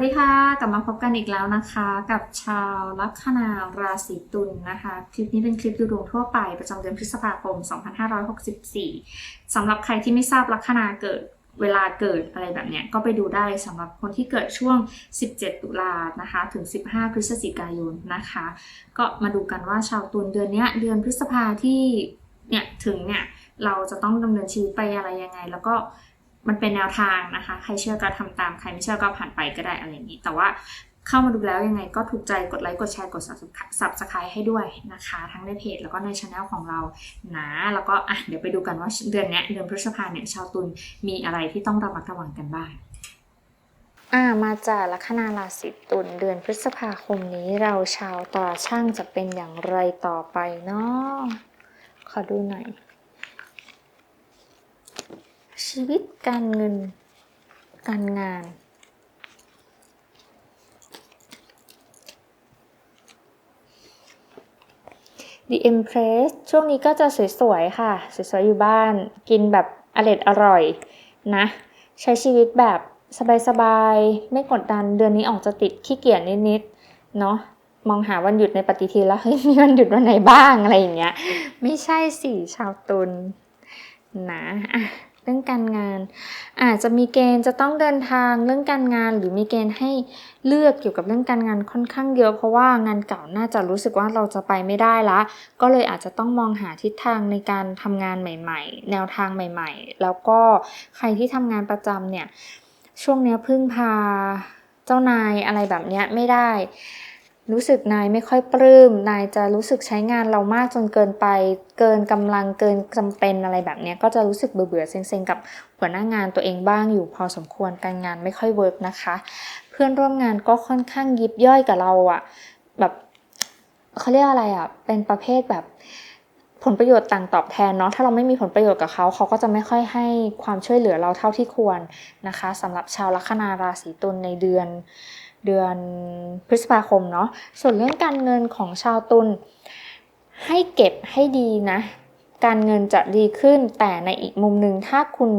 วัสดีค่ะ กลับมาพบกันอีกแล้วนะคะ กับชาวลัคนาราศีตุลนะคะ คลิปนี้เป็นคลิปดูดวงทั่วไปประจำเดือนพฤษภาคม 2564สำหรับใครที่ไม่ทราบลัคนาเกิดเวลาเกิดอะไรแบบเนี้ยก็ไปดูได้สำหรับคนที่เกิดช่วง 17 ตุลานะคะ ถึง 15 พฤศจิกายนนะคะ ก็มาดูกันว่าชาวตุลเดือนเนี้ยเดือนพฤษภาที่เนี่ยถึงเนี่ยเราจะต้องดำเนินชีวิตไปอะไรยังไง แล้วก็ มันเป็นแนวทางนะคะ ใครเชื่อก็ทำตาม ใครไม่เชื่อก็ผ่านไปก็ได้อะไรอย่างนี้ แต่ว่าเข้ามาดูแล้วยังไงก็ถูกใจกดไลค์กดแชร์กด subscribe ให้ด้วยนะคะ ทั้งในเพจแล้วก็ในช anel ของเรานะแล้วก็อะเดี๋ยวไปดูกันว่าเดือนนี้เดือนพฤษภาเนี่ยชาวตุลมีอะไรที่ต้องระมัดระวังกันบ้างอ่ามาจากลัคนาราศีตุลเดือนพฤษภาคมนี้เราชาวตาช่างจะเป็นอย่างไรต่อไปเนาะขอดูหน่อย ชีวิตการเงิน การงาน The Empress ช่วงนี้ก็จะสวยๆ ค่ะ สวยๆ อยู่บ้าน กินแบบอร่อยอร่อยนะ ใช้ชีวิตแบบสบายๆ ไม่กดดัน เดือนนี้ออกจะติดขี้เกียจนิดๆ เนาะมองหาวันหยุดในปฏิทินแล้วเฮ้ยมีวันหยุดวันไหนบ้างอะไรอย่างเงี้ย ไม่ใช่สิชาวตุลนะอะ รื่องการงาน อาจจะมีเกณฑ์จะต้องเดินทางเรื่องการงาน หรือมีเกณฑ์ให้เลือกเกี่ยวกับเรื่องการงานค่อนข้างเยอะเพราะว่างานเก่าน่าจะรู้สึกว่าเราจะไปไม่ได้ละ ก็เลยอาจจะต้องมองหาทิศทางในการทำงานใหม่ ๆ แนวทางใหม่ ๆ แล้วก็ใครที่ทำงานประจำเนี่ยช่วงนี้พึ่งพาเจ้านายอะไรแบบเนี้ยไม่ได้ รู้สึกนายไม่ค่อยปลื้ม นายจะรู้สึกใช้งานเรามากจนเกินไป เกินกำลังเกินจำเป็นอะไรแบบนี้ก็จะรู้สึกเบื่อๆเซ็งๆกับหัวหน้างานตัวเองบ้างอยู่พอสมควรการงานไม่ค่อยเวิร์กนะคะ เพื่อนร่วมงานก็ค่อนข้างยิบย่อยกับเราอะแบบเขาเรียกอะไรอะเป็นประเภทแบบผลประโยชน์ต่างตอบแทนเนาะถ้าเราไม่มีผลประโยชน์กับเขา เขาก็จะไม่ค่อยให้ความช่วยเหลือเราเท่าที่ควรนะคะสำหรับชาวลัคนาราศีตุลในเดือน เดือนพฤษภาคมเนาะส่วนเรื่องการเงินของชาวตุลให้เก็บให้ดีนะการเงินจะดีขึ้นแต่ในอีกมุมหนึ่งถ้าคุณ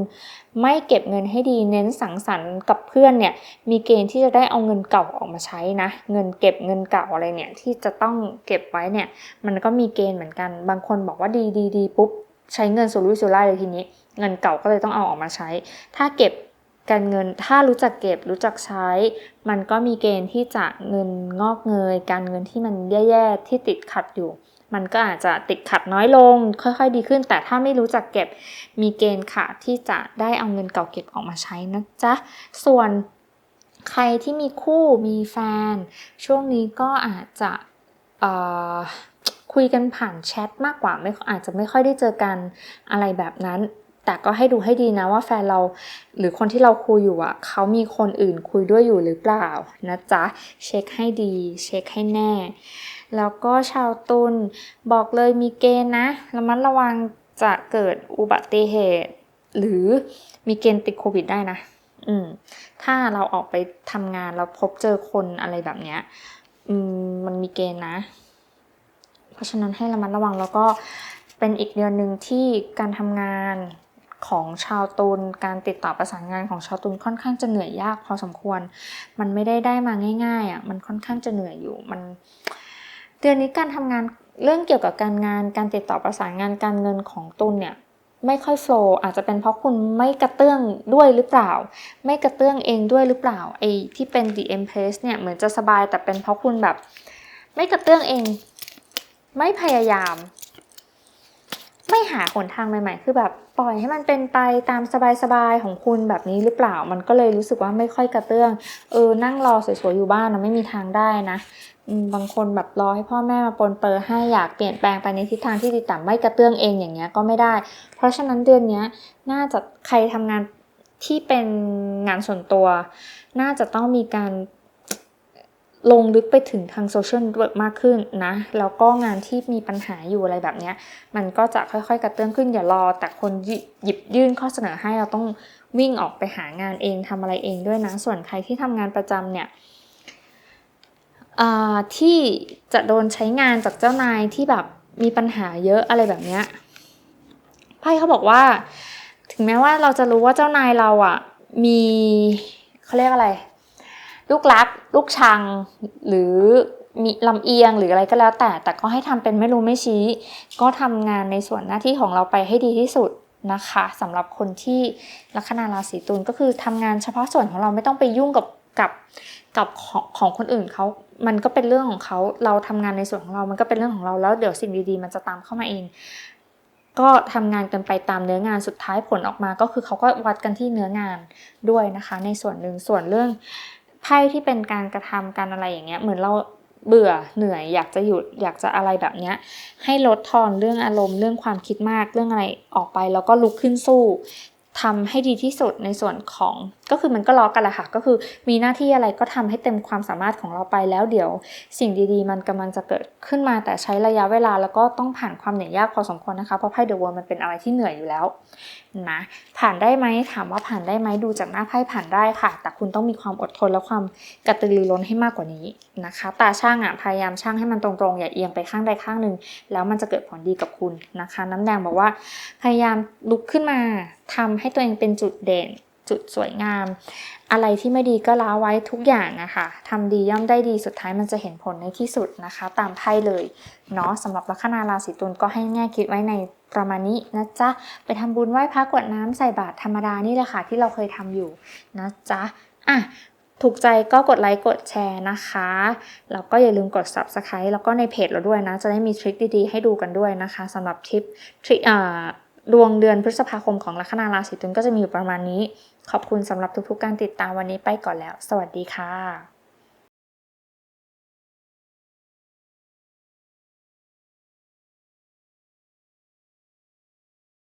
ไม่เก็บเงินให้ดีเน้นสังสรรค์กับเพื่อนเนี่ยมีเกณฑ์ที่จะได้เอาเงินเก่าออกมาใช้นะ เงินเก็บเงินเก่าอะไรเนี่ยที่จะต้องเก็บไว้เนี่ยมันก็มีเกณฑ์เหมือนกัน บางคนบอกว่าดีดีดีปุ๊บใช้เงินสุรุ่ยสุร่ายเลยทีนี้ เงินเก่าก็เลยต้องเอาออกมาใช้ ถ้าเก็บ การเงินถ้ารู้จักเก็บรู้จักใช้ มันก็มีเกณฑ์ที่จะเงินงอกเงย การเงินที่มันแย่ๆที่ติดขัดอยู่ มันก็อาจจะติดขัดน้อยลง ค่อยๆ ดีขึ้น แต่ถ้าไม่รู้จักเก็บมีเกณฑ์ค่ะที่จะได้เอาเงินเก่าเก็บออกมาใช้นะจ๊ะส่วนใครที่มีคู่มีแฟน ช่วงนี้ก็อาจจะคุยกันผ่านแชทมากกว่าไม่อาจจะไม่ค่อยได้เจอกันอะไรแบบนั้น แต่ก็ให้ดูให้ดีนะว่าแฟนเราหรือคนที่เราคุยอยู่อะเขามีคนอื่นคุยด้วยอยู่หรือเปล่านะจ๊ะเช็คให้ดีเช็คให้แน่ แล้วก็ชาวตุลบอกเลยมีเกณฑ์นะระมัดระวังจะเกิดอุบัติเหตุ หรือมีเกณฑ์ติดโควิดได้นะ อืม ถ้าเราออกไปทำงานเราพบเจอคนอะไรแบบเนี้ย อืม มันมีเกณฑ์นะ เพราะฉะนั้นให้ระมัดระวังแล้วก็เป็นอีกเดือนหนึ่งที่การทำงาน ของชาวตุลการติดต่อประสานงานของชาวตุลค่อนข้างจะเหนื่อยยากพอสมควร มันไม่ได้ได้มาง่ายๆอะมันค่อนข้างจะเหนื่อยอยู่มันเดือนนี้การทำงานเรื่องเกี่ยวกับการงานการติดต่อประสานงานการเงินของตุลเนี่ยไม่ค่อยโฟล์อาจจะเป็นเพราะคุณไม่กระเตื้องด้วยหรือเปล่า ไม่กระเตื้องเองด้วยหรือเปล่าไอ้ที่เป็น the empress เนี่ยเหมือนจะสบายแต่เป็นเพราะคุณแบบ ไม่กระเตื้องเอง ไม่พยายาม ไม่หาหนทางใหม่ ๆ คือแบบปล่อยให้มันเป็นไปตามสบายๆของคุณแบบนี้หรือเปล่า มันก็เลยรู้สึกว่าไม่ค่อยกระเตื้อง เออ นั่งรอสวยๆอยู่บ้านนะไม่มีทางได้นะบางคนแบบรอให้พ่อแม่มาปนเปื้อให้อยากเปลี่ยนแปลงไปในทิศทางที่ดีแต่ไม่กระเตื้องเองอย่างเงี้ยก็ไม่ได้ เพราะฉะนั้นเดือนนี้น่าจะใครทำงานที่เป็นงานส่วนตัว น่าจะต้องมีการ ลงลึกไปถึงทางโซเชียลเน็ตเวิร์กมากขึ้นนะ แล้วก็งานที่มีปัญหาอยู่อะไรแบบนี้ มันก็จะค่อยๆ กระเตื้องขึ้นอย่ารอ แต่คนหยิบยื่นข้อเสนอให้เราต้องวิ่งออกไปหางานเองทำอะไรเองด้วยนะ ส่วนใครที่ทำงานประจำเนี่ยที่จะโดนใช้งานจากเจ้านายที่แบบมีปัญหาเยอะอะไรแบบนี้ไพ่เขาบอกว่า ถึงแม้ว่าเราจะรู้ว่าเจ้านายเราอะมีเขาเรียกอะไร ลูกรัก ลูกชัง หรือมีลำเอียงหรืออะไรก็แล้วแต่ แต่ก็ให้ทำเป็นไม่รู้ไม่ชี้ ก็ทำงานในส่วนหน้าที่ของเราไปให้ดีที่สุดนะคะสำหรับคนที่ลัคนาราศีตุลก็คือทำงานเฉพาะส่วนของเราไม่ต้องไปยุ่งกับกับกับของของคนอื่นเขามันก็เป็นเรื่องของเขาเราทำงานในส่วนของเรา มันก็เป็นเรื่องของเราแล้วเดี๋ยวสิ่งดีๆ มันจะตามเข้ามาเอง ก็ทำงานกันไปตามเนื้องานสุดท้ายผลออกมา ก็คือเขาก็วัดกันที่เนื้องานด้วยนะคะ ในส่วนหนึ่งส่วนเรื่อง ไพ่ที่เป็นการกระทำการอะไรอย่างเงี้ยเหมือนเราเบื่อเหนื่อยอยากจะหยุดอยากจะอะไรแบบเนี้ยให้ลดทอนเรื่องอารมณ์เรื่องความคิดมากเรื่องอะไรออกไป แล้วก็ลุกขึ้นสู้ทำให้ดีที่สุดในส่วนของ ก็คือมันก็ล้อกันแหละค่ะ ก็คือมีหน้าที่อะไรก็ทำให้เต็มความสามารถของเราไปแล้วเดี๋ยวสิ่งดีๆ มันกำลังจะเกิดขึ้นมาแต่ใช้ระยะเวลาแล้วก็ต้องผ่านความเหนื่อยยากพอสมควรนะคะ เพราะไพ่เดอะวอลมันเป็นอะไรที่เหนื่อยอยู่แล้วนะผ่านได้ไหมถามว่าผ่านได้ไหมดูจากหน้าไพ่ผ่านได้ค่ะ แต่คุณต้องมีความอดทนและความกระตือรือร้นให้มากกว่านี้นะคะ ตาช่างอะพยายามช่างให้มันตรงๆอย่าเอียงไปข้างใดข้างหนึ่งแล้วมันจะเกิดผลดีกับคุณนะคะ น้ำแดงบอกว่า พยายามลุกขึ้นมาทำให้ตัวเองเป็นจุดเด่น จุดสวยงาม อะไรที่ไม่ดีก็ล้าไว้ทุกอย่างอะค่ะทำดีย่อมได้ดีสุดท้ายมันจะเห็นผลในที่สุดนะคะ ตามไพ่เลยเนาะสำหรับลัคนาราศีตุลก็ให้แง่คิดไว้ในประมาณนี้นะจ๊ะ ไปทำบุญไหว้พระกวดน้ำใส่บาตรธรรมดานี่แหละค่ะที่เราเคยทำอยู่นะจ๊ะอะถูกใจก็กดไลค์กดแชร์นะคะ แล้วก็อย่าลืมกด subscribe แล้วก็ในเพจเราด้วยนะ จะได้มีทริคดีๆให้ดูกันด้วยนะคะสำหรับทริปทริอ่า ดวงเดือนพฤษภาคมของลัคนาราศีตุลก็จะมีอยู่ประมาณนี้ ขอบคุณสำหรับทุกๆการติดตามวันนี้ไปก่อนแล้ว สวัสดีค่ะ